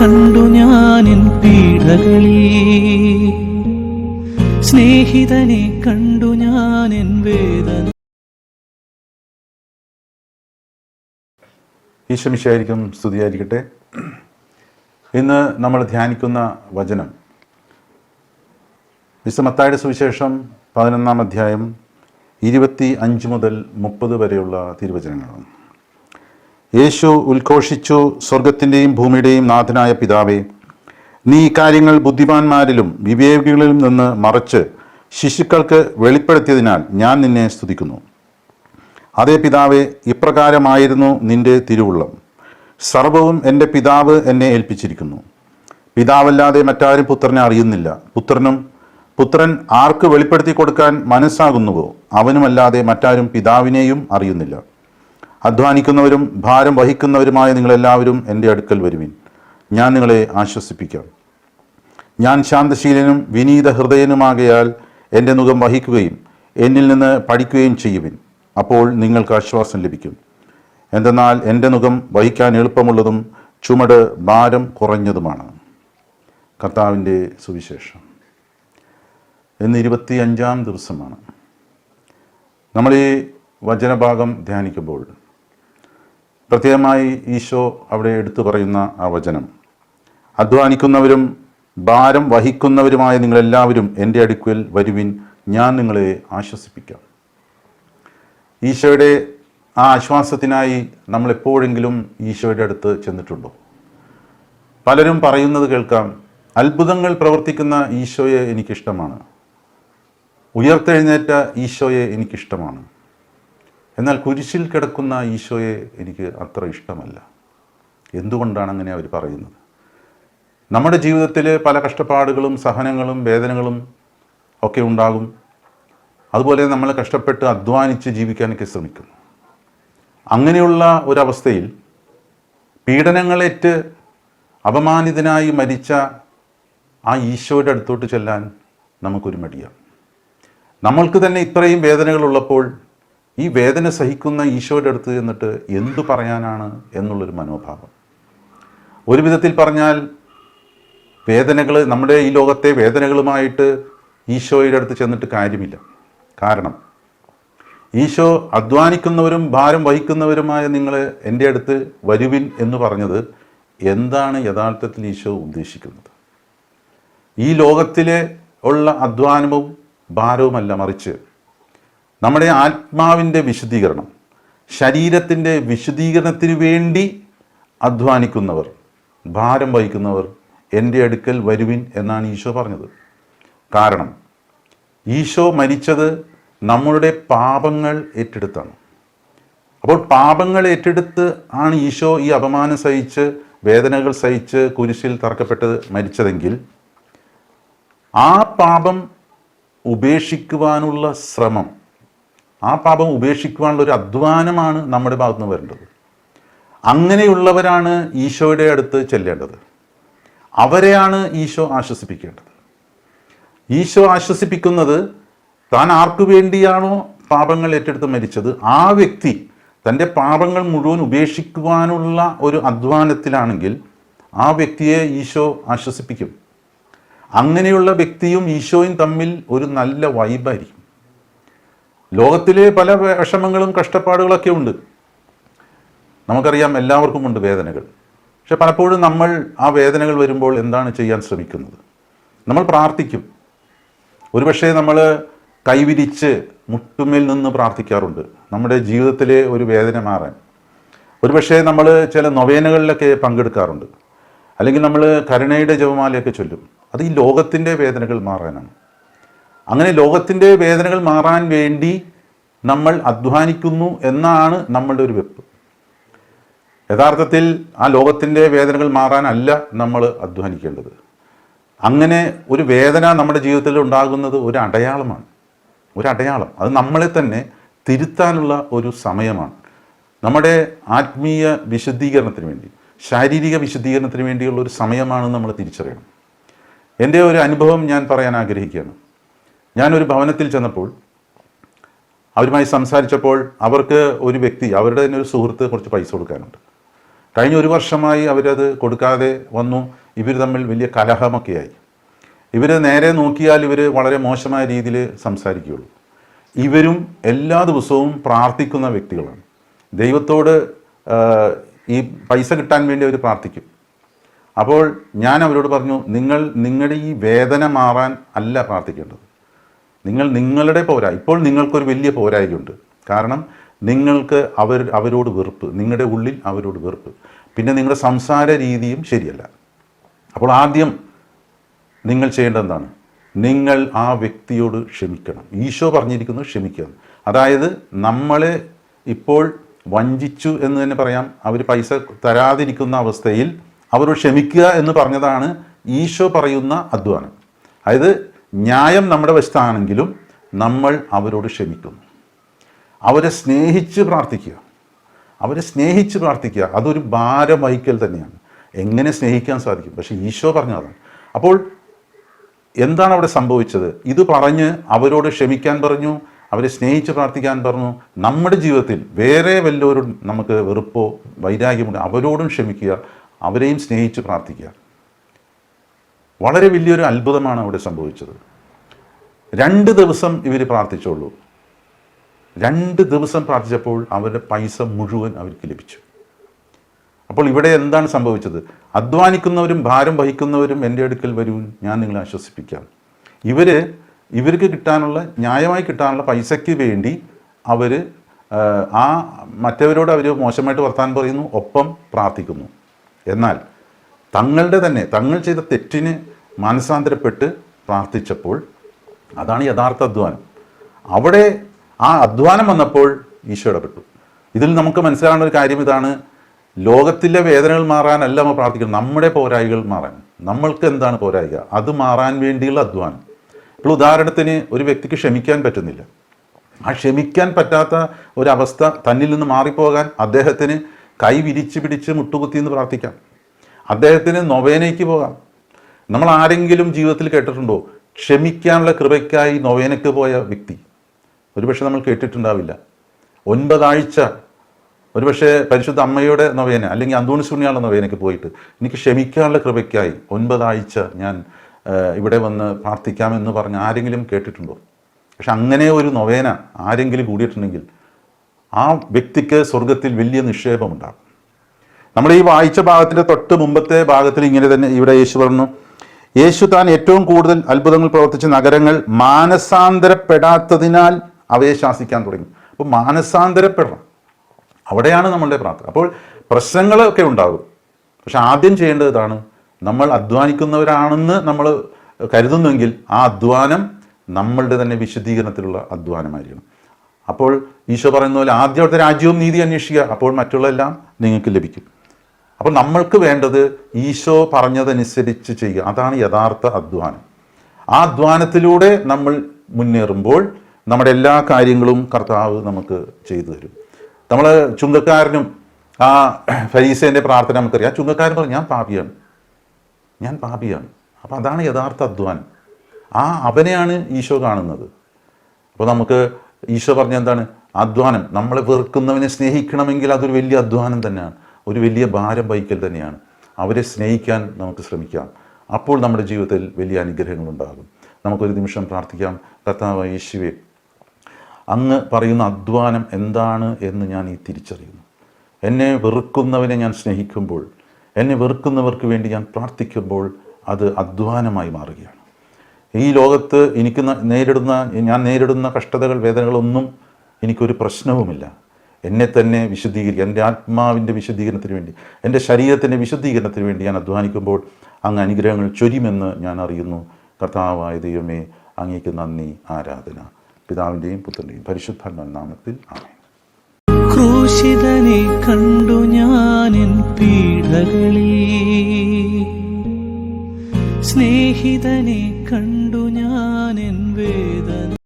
കണ്ടു ഞാനിൻ പീഡകളിൽ സ്നേഹിതനെ കണ്ടു ഞാനിൻ വേദന. ഈശ്വമിശായിരിക്കും സ്തുതിയായിരിക്കട്ടെ. ഇന്ന് നമ്മൾ ധ്യാനിക്കുന്ന വചനം. വിശ്വമത്തായുടെ സുവിശേഷം പതിനൊന്നാം അധ്യായം ഇരുപത്തി അഞ്ച് മുതൽ മുപ്പത് വരെയുള്ള തിരുവചനങ്ങളാണ്. യേശു ഉദ്ഘോഷിച്ചു സ്വർഗത്തിന്റെയും ഭൂമിയുടെയും നാഥനായ പിതാവേ നീ ഇക്കാര്യങ്ങൾ കാര്യങ്ങൾ ബുദ്ധിമാന്മാരിലും വിവേകികളിലും നിന്ന് മറച്ച് ശിശുക്കൾക്ക് വെളിപ്പെടുത്തിയതിനാൽ ഞാൻ നിന്നെ സ്തുതിക്കുന്നു. അതേ പിതാവേ ഇപ്രകാരമായിരുന്നു നിന്റെ തിരുവുള്ളം. സർവവും എന്റെ പിതാവ് എന്നെ ഏൽപ്പിച്ചിരിക്കുന്നു. പിതാവല്ലാതെ മറ്റാരും പുത്രനെ അറിയുന്നില്ല. പുത്രനും പുത്രൻ ആർക്ക് വെളിപ്പെടുത്തി കൊടുക്കാൻ മനസ്സാകുന്നുവോ? അവനുമല്ലാതെ മറ്റാരും പിതാവിനെയും അറിയുന്നില്ല. അധ്വാനിക്കുന്നവരും ഭാരം വഹിക്കുന്നവരുമായ നിങ്ങളെല്ലാവരും എന്റെ അടുക്കൽ വരുവിൻ. ഞാൻ നിങ്ങളെ ആശ്വസിപ്പിക്കാം. ഞാൻ ശാന്തശീലനും വിനീത ഹൃദയനുമാകയാൽ എന്റെ മുഖം വഹിക്കുകയും എന്നിൽ നിന്ന് പഠിക്കുകയും ചെയ്യുവിൻ. അപ്പോൾ നിങ്ങൾക്ക് ആശ്വാസം ലഭിക്കും. എന്തെന്നാൽ എന്റെ മുഖം വഹിക്കാൻ എളുപ്പമുള്ളതും ചുമട് ഭാരം കുറഞ്ഞതുമാണ്. കർത്താവിന്റെ സുവിശേഷം. ഇന്ന് ഇരുപത്തി അഞ്ചാം ദിവസമാണ്. നമ്മൾ ഈ വചനഭാഗം ധ്യാനിക്കുമ്പോൾ പ്രത്യേകമായി ഈശോ അവിടെ എടുത്തു പറയുന്ന ആ വചനം. അധ്വാനിക്കുന്നവരും ഭാരം വഹിക്കുന്നവരുമായ നിങ്ങളെല്ലാവരും എന്റെ അടുക്കൽ വരുവിൻ ഞാൻ നിങ്ങളെ ആശ്വസിപ്പിക്കാം. ഈശോയുടെ ആ ആശ്വാസത്തിനായി നമ്മൾ എപ്പോഴെങ്കിലും ഈശോയുടെ അടുത്ത് ചെന്നിട്ടുണ്ടോ? പലരും പറയുന്നത് കേൾക്കാം അത്ഭുതങ്ങൾ പ്രവർത്തിക്കുന്ന ഈശോയെ എനിക്കിഷ്ടമാണ്. ഉയർത്തെഴുന്നേറ്റ ഈശോയെ എനിക്കിഷ്ടമാണ്. എന്നാൽ കുരിശിൽ കിടക്കുന്ന ഈശോയെ എനിക്ക് അത്ര ഇഷ്ടമല്ല. എന്തുകൊണ്ടാണ് അങ്ങനെ അവർ പറയുന്നത്? നമ്മുടെ ജീവിതത്തിൽ പല കഷ്ടപ്പാടുകളും സഹനങ്ങളും വേദനകളും ഒക്കെ ഉണ്ടാകും. അതുപോലെ നമ്മൾ കഷ്ടപ്പെട്ട് അധ്വാനിച്ച് ജീവിക്കാനൊക്കെ ശ്രമിക്കുന്നു. അങ്ങനെയുള്ള ഒരവസ്ഥയിൽ പീഡനങ്ങളേറ്റ് അപമാനിതനായി മരിച്ച ആ ഈശോയുടെ അടുത്തോട്ട് ചെല്ലാൻ നമുക്കൊരു മടിയാണ്. നമ്മൾക്ക് തന്നെ ഇത്രയും വേദനകളുള്ളപ്പോൾ ഈ വേദന സഹിക്കുന്ന ഈശോയുടെ അടുത്ത് എന്നിട്ട് എന്തു പറയാനാണ് എന്നുള്ളൊരു മനോഭാവം. ഒരു വിധത്തിൽ പറഞ്ഞാൽ വേദനകൾ നമ്മുടെ ഈ ലോകത്തെ വേദനകളുമായിട്ട് ഈശോയുടെ അടുത്ത് ചെന്നിട്ട് കാര്യമില്ല. കാരണം ഈശോ അധ്വാനിക്കുന്നവരും ഭാരം വഹിക്കുന്നവരുമായ നിങ്ങൾ എന്റെ അടുത്ത് വരുവിൻ എന്ന് പറഞ്ഞത് എന്താണ് യഥാർത്ഥത്തിൽ ഈശോ ഉദ്ദേശിക്കുന്നത്? ഈ ലോകത്തിലെ ഉള്ള അധ്വാനവും ഭാരവുമല്ല മറിച്ച് നമ്മുടെ ആത്മാവിന്റെ വിശുദ്ധീകരണം ശരീരത്തിന്റെ വിശുദ്ധീകരണത്തിന് വേണ്ടി അധ്വാനിക്കുന്നവർ ഭാരം വഹിക്കുന്നവർ എന്റെ അടുക്കൽ വരുവിൻ എന്നാണ് ഈശോ പറഞ്ഞത്. കാരണം ഈശോ മരിച്ചത് നമ്മളുടെ പാപങ്ങൾ ഏറ്റെടുത്താണ്. അപ്പോൾ പാപങ്ങൾ ഏറ്റെടുത്ത് ആണ് ഈശോ ഈ അപമാനം സഹിച്ച് വേദനകൾ സഹിച്ച് കുരിശിൽ തറക്കപ്പെട്ട് മരിച്ചതെങ്കിൽ ആ പാപം ഉപേക്ഷിക്കുവാനുള്ള ശ്രമം ആ പാപം ഉപേക്ഷിക്കുവാനുള്ള ഒരു അധ്വാനമാണ് നമ്മുടെ ഭാഗത്ത് നിന്ന് വരേണ്ടത്. അങ്ങനെയുള്ളവരാണ് ഈശോയുടെ അടുത്ത് ചെല്ലേണ്ടത്. അവരെയാണ് ഈശോ ആശ്വസിപ്പിക്കേണ്ടത്. ഈശോ ആശ്വസിപ്പിക്കുന്നത് താൻ ആർക്കു വേണ്ടിയാണോ പാപങ്ങൾ ഏറ്റെടുത്ത് മരിച്ചത്? ആ വ്യക്തി തന്റെ പാപങ്ങൾ മുഴുവൻ ഉപേക്ഷിക്കുവാനുള്ള ഒരു അധ്വാനത്തിലാണെങ്കിൽ ആ വ്യക്തിയെ ഈശോ ആശ്വസിപ്പിക്കും. അങ്ങനെയുള്ള വ്യക്തിയും ഈശോയും തമ്മിൽ ഒരു നല്ല വൈബായിരിക്കും ലോകത്തിലെ പല വിഷമങ്ങളും കഷ്ടപ്പാടുകളൊക്കെ ഉണ്ട്. നമുക്കറിയാം എല്ലാവർക്കും ഉണ്ട് വേദനകൾ. പക്ഷെ പലപ്പോഴും നമ്മൾ ആ വേദനകൾ വരുമ്പോൾ എന്താണ് ചെയ്യാൻ ശ്രമിക്കുന്നത്? നമ്മൾ പ്രാർത്ഥിക്കും. ഒരുപക്ഷെ നമ്മൾ കൈവിരിച്ച് മുട്ടുമേൽ നിന്ന് പ്രാർത്ഥിക്കാറുണ്ട്. നമ്മുടെ ജീവിതത്തിലെ ഒരു വേദന മാറാൻ. ഒരുപക്ഷെ നമ്മൾ ചില നൊവേനകളിലൊക്കെ പങ്കെടുക്കാറുണ്ട്. അല്ലെങ്കിൽ നമ്മൾ കരുണയുടെ ജപമാലയൊക്കെ ചൊല്ലും. അത് ഈ ലോകത്തിന്റെ വേദനകൾ മാറാനാണ്. അങ്ങനെ ലോകത്തിന്റെ വേദനകൾ മാറാൻ വേണ്ടി നമ്മൾ അധ്വാനിക്കുന്നു എന്നാണ് നമ്മളുടെ ഒരു വെപ്പ്. യഥാർത്ഥത്തിൽ ആ ലോകത്തിന്റെ വേദനകൾ മാറാനല്ല നമ്മൾ അധ്വാനിക്കേണ്ടത്. അങ്ങനെ ഒരു വേദന നമ്മുടെ ജീവിതത്തിൽ ഉണ്ടാകുന്നത് ഒരു അടയാളമാണ്. ഒരു അടയാളം. അത് നമ്മളെ തന്നെ തിരുത്താനുള്ള ഒരു സമയമാണ്. നമ്മുടെ ആത്മീയ വിശുദ്ധീകരണത്തിന് വേണ്ടി ശാരീരിക വിശുദ്ധീകരണത്തിന് വേണ്ടിയുള്ള ഒരു സമയമാണെന്ന് നമ്മൾ തിരിച്ചറിയണം. എന്റെ ഒരു അനുഭവം ഞാൻ പറയാൻ ആഗ്രഹിക്കുകയാണ്. ഞാനൊരു ഭവനത്തിൽ ചെന്നപ്പോൾ അവരുമായി സംസാരിച്ചപ്പോൾ അവർക്ക് ഒരു വ്യക്തി അവരുടെ തന്നെ ഒരു സുഹൃത്ത് കുറച്ച് പൈസ കൊടുക്കാനുണ്ട്. കഴിഞ്ഞ ഒരു വർഷമായി അവരത് കൊടുക്കാതെ വന്നു. ഇവർ തമ്മിൽ വലിയ കലഹമൊക്കെയായി. ഇവർ നേരെ നോക്കിയാൽ ഇവർ വളരെ മോശമായ രീതിയിൽ സംസാരിക്കുകയുള്ളൂ. ഇവരും എല്ലാ ദിവസവും പ്രാർത്ഥിക്കുന്ന വ്യക്തികളാണ്. ദൈവത്തോട് ഈ പൈസ കിട്ടാൻ വേണ്ടി അവർ പ്രാർത്ഥിക്കും. അപ്പോൾ ഞാൻ അവരോട് പറഞ്ഞു നിങ്ങൾ നിങ്ങളുടെ ഈ വേദന മാറാൻ അല്ല പ്രാർത്ഥിക്കേണ്ടത്. നിങ്ങൾ നിങ്ങളുടെ പോരാ. ഇപ്പോൾ നിങ്ങൾക്കൊരു വലിയ പോരായ്മയുണ്ട്. കാരണം നിങ്ങൾക്ക് അവർ അവരോട് വെറുപ്പ്. നിങ്ങളുടെ ഉള്ളിൽ അവരോട് വെറുപ്പ്. പിന്നെ നിങ്ങളുടെ സംസാര രീതിയും ശരിയല്ല. അപ്പോൾ ആദ്യം നിങ്ങൾ ചെയ്യേണ്ടത് എന്താണ്? നിങ്ങൾ ആ വ്യക്തിയോട് ക്ഷമിക്കണം. ഈശോ പറഞ്ഞിരിക്കുന്നു ക്ഷമിക്കണം. അതായത് നമ്മളെ ഇപ്പോൾ വഞ്ചിച്ചു എന്ന് തന്നെ പറയാം. അവർ പൈസ തരാതിരിക്കുന്ന അവസ്ഥയിൽ അവരോട് ക്ഷമിക്കുക എന്ന് പറഞ്ഞതാണ് ഈശോ പറയുന്ന അധ്വാനം. അതായത് ന്യായം നമ്മുടെ വശത്താണെങ്കിലും നമ്മൾ അവരോട് ക്ഷമിക്കുന്നു. അവരെ സ്നേഹിച്ച് പ്രാർത്ഥിക്കുക. അവരെ സ്നേഹിച്ച് പ്രാർത്ഥിക്കുക. അതൊരു ഭാരം വഹിക്കൽ തന്നെയാണ്. എങ്ങനെ സ്നേഹിക്കാൻ സാധിക്കും? പക്ഷേ ഈശോ പറഞ്ഞതാണ്. അപ്പോൾ എന്താണ് അവിടെ സംഭവിച്ചത്? ഇത് പറഞ്ഞ് അവരോട് ക്ഷമിക്കാൻ പറഞ്ഞു അവരെ സ്നേഹിച്ച് പ്രാർത്ഥിക്കാൻ പറഞ്ഞു. നമ്മുടെ ജീവിതത്തിൽ വേറെ വല്ലവരും നമുക്ക് വെറുപ്പോ വൈരാഗ്യമുണ്ട്. അവരോടും ക്ഷമിക്കുക അവരെയും സ്നേഹിച്ച് പ്രാർത്ഥിക്കുക. വളരെ വലിയൊരു അത്ഭുതമാണ് അവിടെ സംഭവിച്ചത്. രണ്ട് ദിവസം ഇവർ പ്രാർത്ഥിച്ചുള്ളൂ രണ്ട് ദിവസം പ്രാർത്ഥിച്ചപ്പോൾ അവരുടെ പൈസ മുഴുവൻ അവർക്ക് ലഭിച്ചു. അപ്പോൾ ഇവിടെ എന്താണ് സംഭവിച്ചത്? അധ്വാനിക്കുന്നവരും ഭാരം വഹിക്കുന്നവരും എന്റെ അടുക്കൽ വരൂ ഞാൻ നിങ്ങളെ ആശ്വസിപ്പിക്കാം. ഇവർ ഇവർക്ക് കിട്ടാനുള്ള ന്യായമായി കിട്ടാനുള്ള പൈസയ്ക്ക് വേണ്ടി അവർ ആ മറ്റവരോട് അവർ മോശമായിട്ട് വർത്താൻ പറയുന്നു ഒപ്പം പ്രാർത്ഥിക്കുന്നു. എന്നാൽ തങ്ങളുടെ തന്നെ തങ്ങൾ ചെയ്ത തെറ്റിന് മാനസാന്തരപ്പെട്ട് പ്രാർത്ഥിച്ചപ്പോൾ അതാണ് യഥാർത്ഥ അധ്വാനം. അവിടെ ആ അധ്വാനം വന്നപ്പോൾ ഈശോ ഇടപെട്ടു. ഇതിൽ നമുക്ക് മനസ്സിലാകുന്ന ഒരു കാര്യം ഇതാണ്. ലോകത്തിലെ വേദനകൾ മാറാനല്ല നമ്മൾ പ്രാർത്ഥിക്കുന്നത്. നമ്മുടെ പോരായികൾ മാറാൻ. നമ്മൾക്ക് എന്താണ് പോരായിക അത് മാറാൻ വേണ്ടിയുള്ള അധ്വാനം. ഇപ്പോൾ ഉദാഹരണത്തിന് ഒരു വ്യക്തിക്ക് ക്ഷമിക്കാൻ പറ്റുന്നില്ല. ആ ക്ഷമിക്കാൻ പറ്റാത്ത ഒരവസ്ഥ തന്നിൽ നിന്ന് മാറിപ്പോകാൻ അദ്ദേഹത്തിന് കൈ വിരിച്ച് പിടിച്ച് മുട്ടുകുത്തി എന്ന് പ്രാർത്ഥിക്കാം. അദ്ദേഹത്തിന് നൊവേനയ്ക്ക് പോകാം. നമ്മൾ ആരെങ്കിലും ജീവിതത്തിൽ കേട്ടിട്ടുണ്ടോ? ക്ഷമിക്കാനുള്ള കൃപയ്ക്കായി നൊവേനയ്ക്ക് പോയ വ്യക്തി. ഒരുപക്ഷെ നമ്മൾ കേട്ടിട്ടുണ്ടാവില്ല. ഒൻപതാഴ്ച ഒരുപക്ഷെ പരിശുദ്ധ അമ്മയുടെ നൊവേന അല്ലെങ്കിൽ അന്തോണി സുണിയാളുടെ നൊവേനയ്ക്ക് പോയിട്ട് എനിക്ക് ക്ഷമിക്കാനുള്ള കൃപയ്ക്കായി ഒൻപതാഴ്ച ഞാൻ ഇവിടെ വന്ന് പ്രാർത്ഥിക്കാമെന്ന് പറഞ്ഞ് ആരെങ്കിലും കേട്ടിട്ടുണ്ടോ? പക്ഷെ അങ്ങനെ ഒരു നൊവേന ആരെങ്കിലും കൂടിയിട്ടുണ്ടെങ്കിൽ ആ വ്യക്തിക്ക് സ്വർഗത്തിൽ വലിയ നിക്ഷേപമുണ്ടാകും. നമ്മൾ ഈ വായിച്ച ഭാഗത്തിന്റെ തൊട്ട് മുമ്പത്തെ ഭാഗത്തിൽ ഇങ്ങനെ തന്നെ ഇവിടെ യേശു പറഞ്ഞു. യേശു താൻ ഏറ്റവും കൂടുതൽ അത്ഭുതങ്ങൾ പ്രവർത്തിച്ച നഗരങ്ങൾ മാനസാന്തരപ്പെടാത്തതിനാൽ അവയെ ശാസിക്കാൻ തുടങ്ങി. അപ്പോൾ മാനസാന്തരപ്പെടണം. അവിടെയാണ് നമ്മളുടെ പ്രാർത്ഥന. അപ്പോൾ പ്രശ്നങ്ങളൊക്കെ ഉണ്ടാകും. പക്ഷെ ആദ്യം ചെയ്യേണ്ടത് ഇതാണ്. നമ്മൾ അധ്വാനിക്കുന്നവരാണെന്ന് നമ്മൾ കരുതുന്നുവെങ്കിൽ ആ അധ്വാനം നമ്മളുടെ തന്നെ വിശുദ്ധീകരണത്തിലുള്ള അധ്വാനമായിരിക്കണം. അപ്പോൾ ഈശോ പറയുന്ന പോലെ ആദ്യം അവിടുത്തെ രാജ്യവും നീതി അന്വേഷിക്കുക. അപ്പോൾ മറ്റുള്ളതെല്ലാം നിങ്ങൾക്ക് ലഭിക്കും. അപ്പോൾ നമ്മൾക്ക് വേണ്ടത് ഈശോ പറഞ്ഞതനുസരിച്ച് ചെയ്യുക. അതാണ് യഥാർത്ഥ അധ്വാനം. ആ അധ്വാനത്തിലൂടെ നമ്മൾ മുന്നേറുമ്പോൾ നമ്മുടെ എല്ലാ കാര്യങ്ങളും കർത്താവ് നമുക്ക് ചെയ്തു തരും. നമ്മൾ ചുങ്കക്കാരനും ആ ഫരീസേന്റെ പ്രാർത്ഥന നമുക്കറിയാം. ചുങ്കക്കാരൻ പറഞ്ഞു ഞാൻ പാപിയാണ്. ഞാൻ പാപിയാണ്. അപ്പോൾ അതാണ് യഥാർത്ഥ അധ്വാനം. ആ അവനെയാണ് ഈശോ കാണുന്നത്. അപ്പോൾ നമുക്ക് ഈശോ പറഞ്ഞ എന്താണ്? അധ്വാനം. നമ്മളെ വെറുക്കുന്നവനെ സ്നേഹിക്കണമെങ്കിൽ അതൊരു വലിയ അധ്വാനം തന്നെയാണ്. ഒരു വലിയ ഭാരം വഹിക്കൽ തന്നെയാണ്. അവരെ സ്നേഹിക്കാൻ നമുക്ക് ശ്രമിക്കാം. അപ്പോൾ നമ്മുടെ ജീവിതത്തിൽ വലിയ അനുഗ്രഹങ്ങളുണ്ടാകും. നമുക്കൊരു നിമിഷം പ്രാർത്ഥിക്കാം. കർത്താവ് യേശുവെ അങ്ങ് പറയുന്ന അധ്വാനം എന്താണ് എന്ന് ഞാൻ ഈ തിരിച്ചറിയുന്നു. എന്നെ വെറുക്കുന്നവനെ ഞാൻ സ്നേഹിക്കുമ്പോൾ എന്നെ വെറുക്കുന്നവർക്ക് വേണ്ടി ഞാൻ പ്രാർത്ഥിക്കുമ്പോൾ അത് അധ്വാനമായി മാറുകയാണ്. ഈ ലോകത്ത് എനിക്ക് നേരിടുന്ന ഞാൻ നേരിടുന്ന കഷ്ടതകൾ വേദനകളൊന്നും എനിക്കൊരു പ്രശ്നവുമില്ല. എന്നെ തന്നെ വിശുദ്ധീകരിക്കുക എന്റെ ആത്മാവിന്റെ വിശുദ്ധീകരണത്തിന് വേണ്ടി എന്റെ ശരീരത്തിന്റെ വിശുദ്ധീകരണത്തിന് വേണ്ടി ഞാൻ അധ്വാനിക്കുമ്പോൾ അങ്ങ് അനുഗ്രഹങ്ങൾ ചൊരിമെന്ന് ഞാൻ അറിയുന്നു. കർത്താവായ ദൈവമേ അങ്ങേക്ക് നന്ദി ആരാധന. പിതാവിന്റെയും പുത്രന്റെയും പരിശുദ്ധാത്മാവിൻ നാമത്തിൽ ആമേൻ. ക്രൂശിതനെ കണ്ടു ഞാനിൻ പീഡകളിൽ സ്നേഹിതനെ കണ്ടു ഞാനിൻ വേദന.